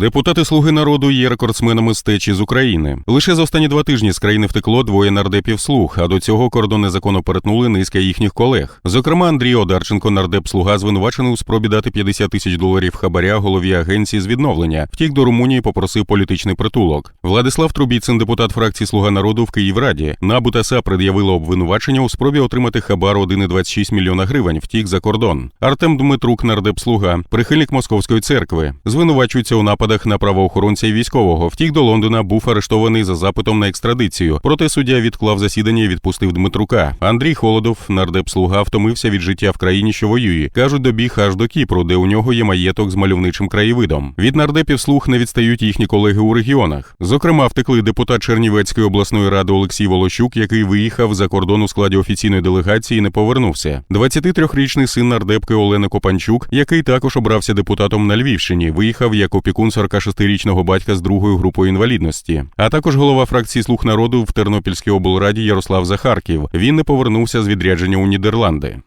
Депутати Слуги народу є рекордсменами з течі з України. Лише за останні два тижні з країни втекло двоє нардепів слуг, а до цього кордон незаконно перетнули низка їхніх колег. Зокрема, Андрій Одарченко, нардеп слуга, звинувачений у спробі дати 50 тисяч доларів хабаря голові агенції з відновлення. Втік до Румунії, попросив політичний притулок. Владислав Трубіцин, депутат фракції Слуга народу в Київраді. НАБУ та СА пред'явило обвинувачення у спробі отримати хабар 1,26 мільйона гривень. Втік за кордон. Артем Дмитрук, нардеп слуга, прихильник московської церкви, звинувачується у нападах на правоохоронця і військового. Втік до Лондона, був арештований за запитом на екстрадицію. Проте суддя відклав засідання і відпустив Дмитрука. Андрій Холодов, нардеп слуга, втомився від життя в країні, що воює. кажуть, добіг аж до Кіпру, де у нього є маєток з мальовничим краєвидом. Від нардепів слуг не відстають їхні колеги у регіонах. Зокрема, втекли депутат Чернівецької обласної ради Олексій Волощук, який виїхав за кордон у складі офіційної делегації, не повернувся. 23-річний син нардепки Олени Копанчук, який також обрався депутатом на Львівщині, виїхав як опікун 46-річного батька з другою групою інвалідності. А також голова фракції Слуг народу в Тернопільській облраді Ярослав Захарків. Він не повернувся з відрядження у Нідерланди.